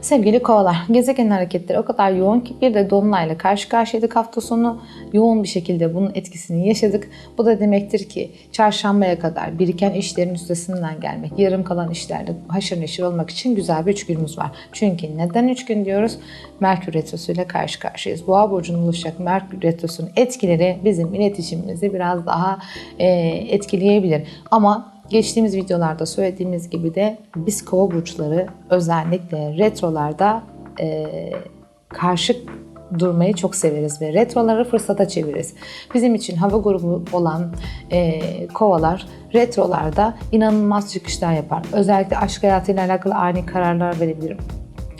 Sevgili kovalar, gezegen hareketleri o kadar yoğun ki bir de dolunayla karşı karşıyaydık hafta sonu. Yoğun bir şekilde bunun etkisini yaşadık. Bu da demektir ki çarşambaya kadar biriken işlerin üstesinden gelmek, yarım kalan işlerde haşır neşir olmak için güzel bir üç günümüz var. Çünkü neden üç gün diyoruz? Merkür Retrosu ile karşı karşıyayız. Boğa burcunun oluşacak Merkür Retrosu'nun etkileri bizim iletişimimizi biraz daha e, etkileyebilir. Ama Geçtiğimiz videolarda söylediğimiz gibi de biz kova burçları özellikle retrolarda e, karşı durmayı çok severiz ve retroları fırsata çeviririz. Bizim için hava grubu olan e, kovalar retrolarda inanılmaz çıkışlar yapar. Özellikle aşk hayatıyla alakalı ani kararlar verebilir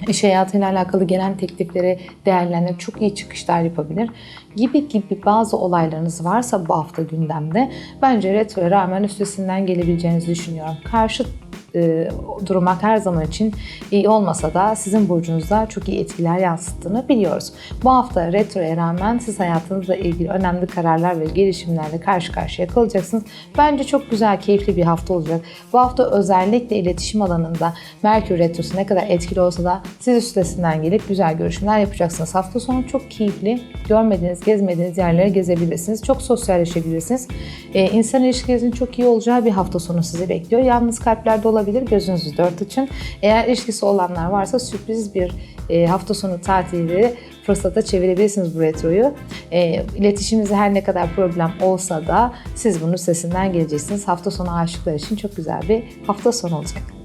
iş hayatıyla alakalı gelen teklifleri değerlendirip çok iyi çıkışlar yapabilir gibi gibi bazı olaylarınız varsa bu hafta gündemde bence retroya rağmen üstesinden gelebileceğinizi düşünüyorum. Karşı e, durmak her zaman için iyi olmasa da sizin burcunuzda çok iyi etkiler yansıttığını biliyoruz. Bu hafta retroya rağmen siz hayatınızla ilgili önemli kararlar ve gelişimlerle karşı karşıya kalacaksınız. Bence çok güzel, keyifli bir hafta olacak. Bu hafta özellikle iletişim alanında Merkür Retrosu ne kadar etkili olsa da siz üstesinden gelip güzel görüşmeler yapacaksınız. Hafta sonu çok keyifli. Görmediğiniz, gezmediğiniz yerleri gezebilirsiniz. Çok sosyalleşebilirsiniz. Ee, insan ilişkilerinizin çok iyi olacağı bir hafta sonu sizi bekliyor. Yalnız kalplerde olabilir. Gözünüzü dört açın. Eğer ilişkisi olanlar varsa sürpriz bir e, hafta sonu tatili fırsata çevirebilirsiniz bu retroyu. E, iletişiminizde her ne kadar problem olsa da siz bunun üstesinden geleceksiniz. Hafta sonu aşıklar için çok güzel bir hafta sonu olacak.